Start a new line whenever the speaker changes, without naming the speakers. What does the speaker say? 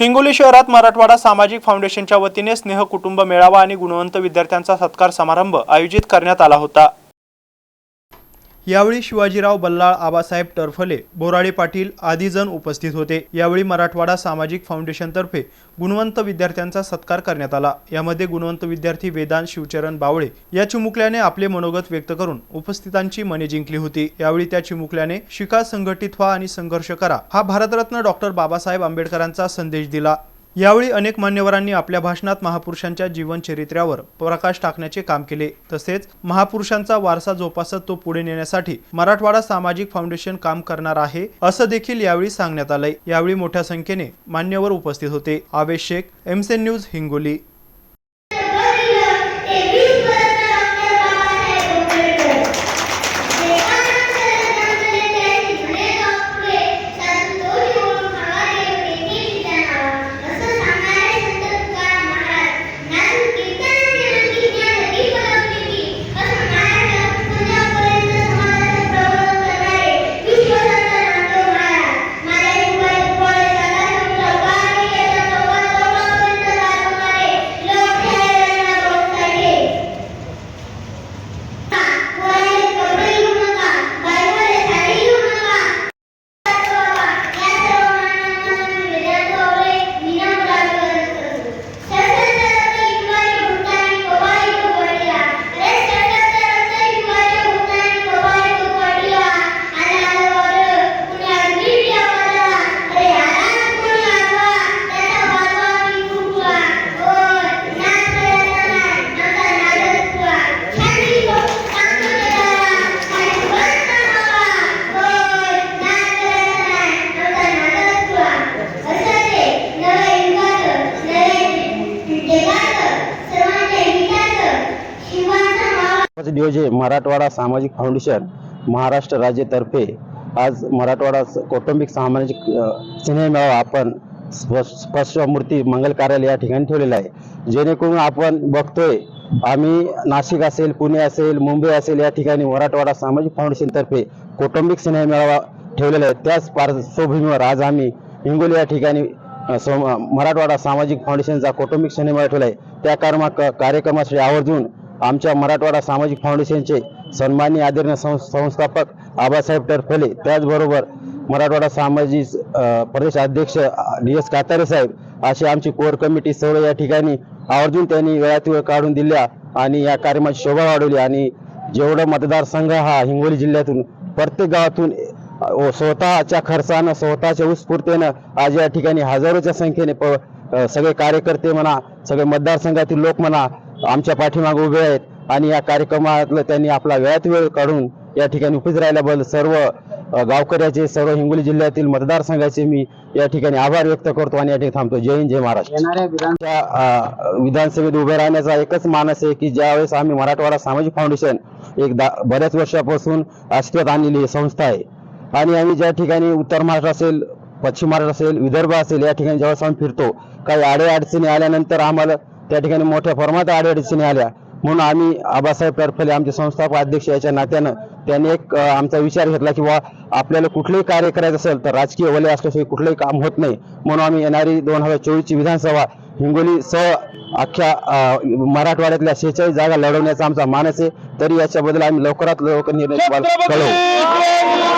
हिंगोली शहरात मराठवाडा सामाजिक फाउंडेशनच्या वतीने स्नेह कुटुंब मेळावा आणि गुणवंत विद्यार्थ्यांचा सत्कार समारंभ आयोजित करण्यात आला होता. यावेळी शिवाजीराव बल्लाळ आबासाहेब टरफले बोराडे पाटील आदी जण उपस्थित होते. यावेळी मराठवाडा सामाजिक फाउंडेशनतर्फे गुणवंत विद्यार्थ्यांचा सत्कार करण्यात आला. यामध्ये गुणवंत विद्यार्थी वेदांत शिवचरण बावळे या चिमुकल्याने आपले मनोगत व्यक्त करून उपस्थितांची मने जिंकली होती. यावेळी त्या चिमुकल्याने शिका संघटित व्हा आणि संघर्ष करा हा भारतरत्न डॉक्टर बाबासाहेब आंबेडकरांचा संदेश दिला. यावेळी अनेक मान्यवरांनी आपल्या भाषणात महापुरुषांच्या जीवनचरित्र्यावर प्रकाश टाकण्याचे काम केले. तसेच महापुरुषांचा वारसा जोपासत तो पुढे नेण्यासाठी मराठवाडा सामाजिक फाउंडेशन काम करणार आहे असं देखील यावेळी सांगण्यात आलंय. यावेळी मोठ्या संख्येने मान्यवर उपस्थित होते. आवेश शेख एमसेन न्यूज हिंगोली.
आज नियोजन मराठवाडा सामाजिक फाउंडेशन महाराष्ट्र राज्यातर्फे आज मराठवाडा कौटुंबिक सामाजिक अ, आपण स्प- स्पर्शमूर्ती मंगल कार्यालय या ठिकाणी ठेवलेलं आहे. जेणेकरून आपण बघतोय आम्ही नाशिक असेल पुणे असेल मुंबई असेल या ठिकाणी मराठवाडा सामाजिक फाउंडेशनतर्फे कौटुंबिक स्नेह मेळावा ठेवलेला आहे. त्याच पार्श्वभूमीवर आज आम्ही हिंगोली या ठिकाणी मराठवाडा सामाजिक फाउंडेशनचा कौटुंबिक सिनेमा ठेवला आहे. त्या कर्मा कार्यक्रमासाठी आवर्जून आमच्या मराठवाडा सामाजिक फाउंडेशनचे सन्माननीय आदरणीय संस्थापक आबासाहेब टरफले. त्याचबरोबर मराठवाडा सामाजिक प्रदेश अध्यक्ष डी एस कातारे साहेब अशी आमची कोर कमिटी सर्व या ठिकाणी आवर्जून त्यांनी वेळात वेळ काढून दिल्या आणि या कार्यक्रमाची शोभा वाढवली. आणि जेवढं मतदारसंघ हा हिंगोली जिल्ह्यातून प्रत्येक गावातून स्वतःच्या खर्चानं स्वतःच्या उत्स्फूर्तीनं आज या ठिकाणी हजारोच्या संख्येने प सगळे कार्यकर्ते म्हणा सगळे मतदारसंघातील लोक म्हणा आमच्या पाठीमागे उभे आहेत आणि या कार्यक्रमातलं त्यांनी आपला वेळात वेळ काढून या ठिकाणी उपस्थित राहिल्याबद्दल सर्व गावकऱ्याचे सर्व हिंगोली जिल्ह्यातील मतदारसंघाचे मी या ठिकाणी आभार व्यक्त करतो आणि या ठिकाणी थांबतो. जय हिंद जय महाराष्ट्र. विधानसभेत उभे राहण्याचा एकच मानस आहे की ज्यावेळेस आम्ही मराठवाडा सामाजिक फाउंडेशन एक बऱ्याच वर्षापासून अस्तित्वात आणलेली संस्था आहे. आणि आम्ही ज्या ठिकाणी उत्तर महाराष्ट्र असेल पश्चिम महाराष्ट्र असेल विदर्भ असेल या ठिकाणी ज्यावेळेस आम्ही फिरतो काही आडे अडचणी आल्यानंतर आम्हाला त्या ठिकाणी मोठ्या प्रमाणात आडे अडचणी आल्या. म्हणून आम्ही आबासाहेब टरफले आमचे संस्थापक अध्यक्ष याच्या नात्यानं त्यांनी एक आमचा विचार घेतला की बा आपल्याला कुठलंही कार्य करायचं असेल तर राजकीय वलय असल्याशिवाय कुठलंही काम होत नाही. म्हणून आम्ही येणारी दोन हजार चोवीसची विधानसभा हिंगोली सह अख्ख्या मराठवाड्यातल्या शेहेचाळीस जागा लढवण्याचा आमचा मानस आहे. तरी याच्याबद्दल आम्ही लवकरात लवकर निर्णय कळवू